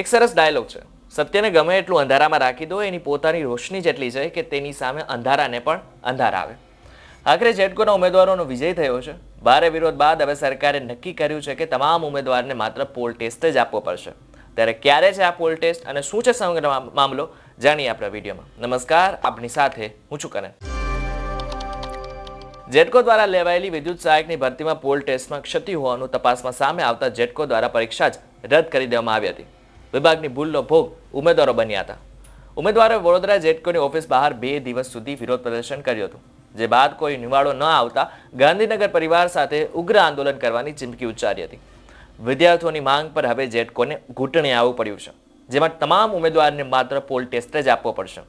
એક સરસ ડાયલોગ છે. સત્યને ગમે એટલું અંધારામાં રાખી દો, એની પોતાની રોશની જેટલી છે કે તેની સામે અંધારાને પણ અંધાર આવે. આખરે જેટકોના ઉમેદવારોનો વિજય થયો છે. ભારે વિરોધ બાદ હવે સરકારે નક્કી કર્યું છે કે તમામ ઉમેદવારને માત્ર પોલ ટેસ્ટ જ આપવો પડશે. ત્યારે ક્યારે છે આ પોલ ટેસ્ટ અને શું છે સમગ્ર મામલો? જાણીએ આપણા વિડીયોમાં. નમસ્કાર, આપની સાથે હું છું કરે જેટકો દ્વારા લેવાયેલી વિદ્યુત સહાયકની ભરતીમાં પોલ ટેસ્ટમાં ક્ષતિ હોવાનું તપાસમાં સામે આવતા જેટકો દ્વારા પરીક્ષા જ રદ કરી દેવામાં આવી હતી. વિભાગની ભૂલનો ભોગ ઉમેદવારો બન્યા હતા. ઉમેદવારોએ વડોદરા જેટકોની ઓફિસ બહાર બે દિવસ સુધી વિરોધ પ્રદર્શન કર્યું હતું, જે બાદ કોઈ નિવાડો ન આવતા ગાંધીનગર પરિવાર સાથે ઉગ્ર આંદોલન કરવાની ચીમકી ઉચ્ચારી હતી. વિદ્યાર્થીઓની માંગ પર હવે જેટકોને ઘૂંટણે આવવું પડ્યું છે, જેમાં તમામ ઉમેદવારને માત્ર પોલ ટેસ્ટ જ આપવો પડશે.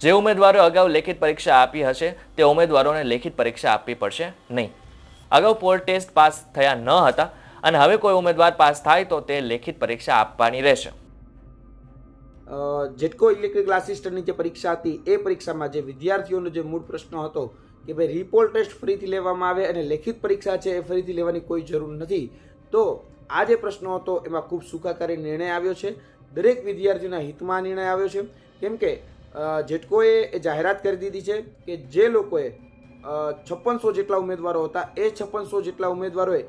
જે ઉમેદવારો અગાઉ લેખિત પરીક્ષા આપી હશે, તે ઉમેદવારોને લેખિત પરીક્ષા આપવી પડશે નહીં. અગાઉ પોલ ટેસ્ટ પાસ થયા ન હતા અને હવે કોઈ ઉમેદવાર પાસ થાય તો તે લેખિત પરીક્ષા આપવાની રહેશે. જેટકો ઇલેક્ટ્રિકલ આસિસ્ટન્ટની જે પરીક્ષા હતી, એ પરીક્ષામાં જે વિદ્યાર્થીઓનો જે મૂળ પ્રશ્ન હતો કે ભાઈ રિપોર્ટ ટેસ્ટ ફરીથી લેવામાં આવે અને લેખિત પરીક્ષા છે એ ફરીથી લેવાની કોઈ જરૂર નથી, તો આ જે પ્રશ્ન હતો એમાં ખૂબ સુખાકારી નિર્ણય આવ્યો છે. દરેક વિદ્યાર્થીઓના હિતમાં નિર્ણય આવ્યો છે. કેમ કે જેટકોએ એ જાહેરાત કરી દીધી છે કે જે લોકોએ છપ્પનસો જેટલા ઉમેદવારો હતા, એ છપ્પનસો જેટલા ઉમેદવારોએ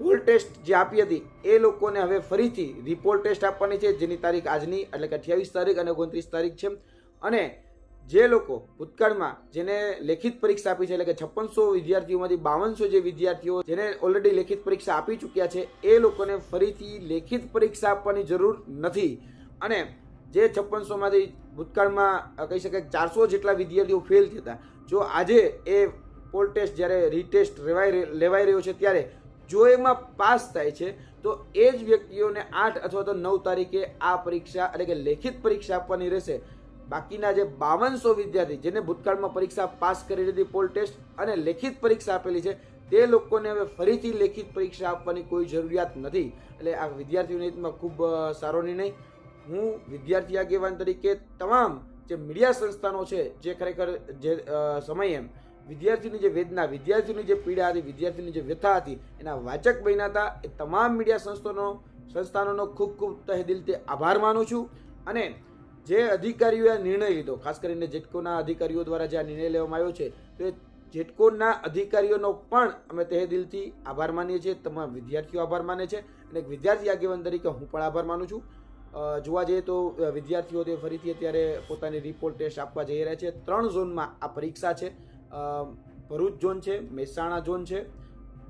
પોલ ટેસ્ટ જે આપી હતી, એ લોકોને હવે ફરીથી રિપોર્ટ ટેસ્ટ આપવાની છે, જેની તારીખ આજની, એટલે કે અઠ્યાવીસ તારીખ અને ઓગણત્રીસ તારીખ છે. અને જે લોકો ભૂતકાળમાં જેને લેખિત પરીક્ષા આપી છે, એટલે કે છપ્પનસો વિદ્યાર્થીઓમાંથી બાવનસો જે વિદ્યાર્થીઓ જેને ઓલરેડી લેખિત પરીક્ષા આપી ચૂક્યા છે, એ લોકોને ફરીથી લેખિત પરીક્ષા આપવાની જરૂર નથી. અને જે છપ્પનસોમાંથી ભૂતકાળમાં કહી શકાય ચારસો જેટલા વિદ્યાર્થીઓ ફેલ થતા જો આજે એ પોલ ટેસ્ટ જ્યારે રીટેસ્ટ લેવાઈ લેવાઈ રહ્યો છે, ત્યારે જો એમાં પાસ થાય છે, તો એ જ વ્યક્તિઓને આઠ અથવા તો નવ તારીખે આ પરીક્ષા એટલે કે લેખિત પરીક્ષા આપવાની રહેશે. બાકીના જે બાવનસો વિદ્યાર્થી જેને ભૂતકાળમાં પરીક્ષા પાસ કરી લીધી પોલ ટેસ્ટ અને લેખિત પરીક્ષા આપેલી છે, તે લોકોને હવે ફરીથી લેખિત પરીક્ષા આપવાની કોઈ જરૂરિયાત નથી. એટલે આ વિદ્યાર્થીઓની હિતમાં ખૂબ સારો નિર્ણય. હું વિદ્યાર્થી આગેવાન તરીકે તમામ જે મીડિયા સંસ્થાનો છે, જે ખરેખર જે સમયે વિદ્યાર્થીની જે વેદના, વિદ્યાર્થીની જે પીડા હતી, વિદ્યાર્થીની જે વ્યથા હતી, એના વાચક બન્યા હતા. એ તમામ મીડિયા સંસ્થાનો, સંસ્થાનોનો ખૂબ ખૂબ તહે દિલથી આભાર માનું છું. અને જે અધિકારીઓએ નિર્ણય લીધો, ખાસ કરીને જેટકોના અધિકારીઓ દ્વારા જે આ નિર્ણય લેવામાં આવ્યો છે, તો એ જેટકોના અધિકારીઓનો પણ અમે તહે દિલથી આભાર માનીએ છીએ. તમામ વિદ્યાર્થીઓ આભાર માને છે. અને એક વિદ્યાર્થી આગેવાન તરીકે હું પણ આભાર માનું છું. જોવા જઈએ તો વિદ્યાર્થીઓ તે ફરીથી અત્યારે પોતાની રિપોર્ટ ટેસ્ટ આપવા જઈ રહ્યા છે. ત્રણ ઝોનમાં આ પરીક્ષા છે. ભરૂચ ઝોન છે, મહેસાણા ઝોન છે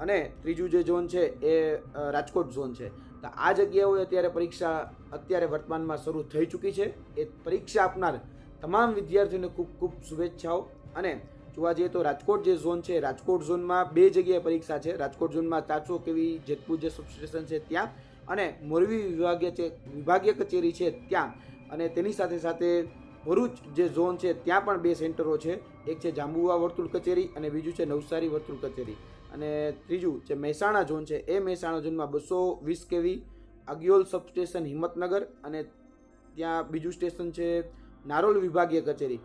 અને ત્રીજું જે ઝોન છે એ રાજકોટ ઝોન છે. તો આ જગ્યાઓએ અત્યારે પરીક્ષા અત્યારે વર્તમાનમાં શરૂ થઈ ચૂકી છે. એ પરીક્ષા આપનાર તમામ વિદ્યાર્થીઓને ખૂબ ખૂબ શુભેચ્છાઓ. અને જોવા જઈએ તો રાજકોટ જે ઝોન છે, રાજકોટ ઝોનમાં બે જગ્યાએ પરીક્ષા છે. રાજકોટ ઝોનમાં ચારસો કેવી જેતપુર જે સબસ્ટેશન છે ત્યાં અને મોરબી વિભાગીય છે, વિભાગીય કચેરી છે ત્યાં. અને તેની સાથે સાથે ભરૂચ જે ઝોન છે, ત્યાં પણ બે સેન્ટરો છે. એક છે જાંબુવા વર્તુળ કચેરી અને બીજું છે નવસારી વર્તુળ કચેરી. અને ત્રીજું જે મહેસાણા ઝોન છે, એ મહેસાણા ઝોનમાં બસો વીસ કેવી અગિયોલ સબસ્ટેશન હિંમતનગર અને ત્યાં બીજું સ્ટેશન છે નારોલ વિભાગીય કચેરી.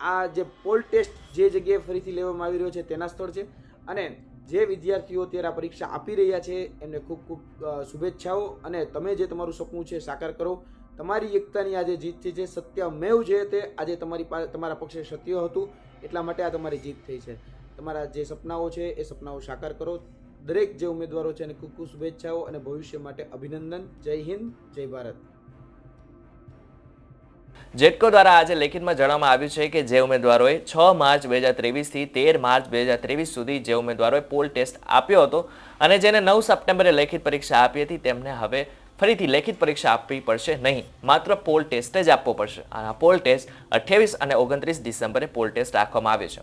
આ જે પોલ ટેસ્ટ જે જગ્યાએ ફરીથી લેવામાં આવી રહ્યો છે, તેના સ્થળ છે. અને જે વિદ્યાર્થીઓ અત્યારે આ પરીક્ષા આપી રહ્યા છે, એમને ખૂબ ખૂબ શુભેચ્છાઓ. અને તમે જે તમારું સપનું છે, સાકાર કરો. તમારી એકતાની આજે જીત થઈ છે સત્યમેવ જે તે આજે તમારી પાસે તમારા પક્ષે સત્ય હતું, એટલા માટે આ તમારી જીત થઈ છે. તમારા જે સપનાઓ છે, એ સપનાઓ સાકાર કરો. દરેક જે ઉમેદવારો છે, એને ખૂબ શુભેચ્છાઓ અને ભવિષ્ય માટે અભિનંદન. જય હિન્દ, જય ભારત. જેટકો દ્વારા આજે લેખિતમાં જણાવવામાં આવ્યું છે કે જે ઉમેદવારોએ છ માર્ચ બે હજાર ત્રેવીસથી તેર માર્ચ બે હજાર ત્રેવીસ સુધી જે ઉમેદવારોએ પોલ ટેસ્ટ આપ્યો હતો અને જેને નવ સપ્ટેમ્બરે લેખિત પરીક્ષા આપી હતી, તેમને હવે ફરીથી લેખિત પરીક્ષા આપવી પડશે નહીં. માત્ર પોલ ટેસ્ટ જ આપવો પડશે. અને આ પોલ ટેસ્ટ અઠ્યાવીસ અને ઓગણત્રીસ ડિસેમ્બરે પોલ ટેસ્ટ રાખવામાં આવે છે.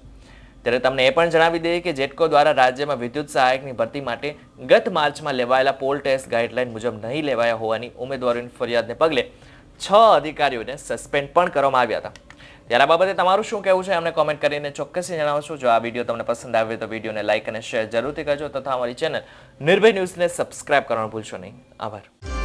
ત્યારે તમને એ પણ જણાવી દઈએ કે જેટકો દ્વારા રાજ્યમાં વિદ્યુત સહાયકની ભરતી માટે ગત માર્ચમાં લેવાયેલા પોલ ટેસ્ટ ગાઈડલાઇન મુજબ નહીં લેવાયા હોવાની ઉમેદવારોની ફરિયાદને પગલે છ અધિકારીઓને સસ્પેન્ડ પણ કરવામાં આવ્યા હતા. ત્યારે આ બાબતે તમારું શું કહેવું છે અમને કોમેન્ટ કરીને ચોક્કસથી જણાવશો. જો આ વીડિયો તમને પસંદ આવ્યો તો વિડીયોને લાઇક અને શેર જરૂરથી કરજો તથા અમારી ચેનલ નિર્ભય ન્યૂઝને સબસ્ક્રાઇબ કરવાનું ભૂલશો નહીં. આભાર.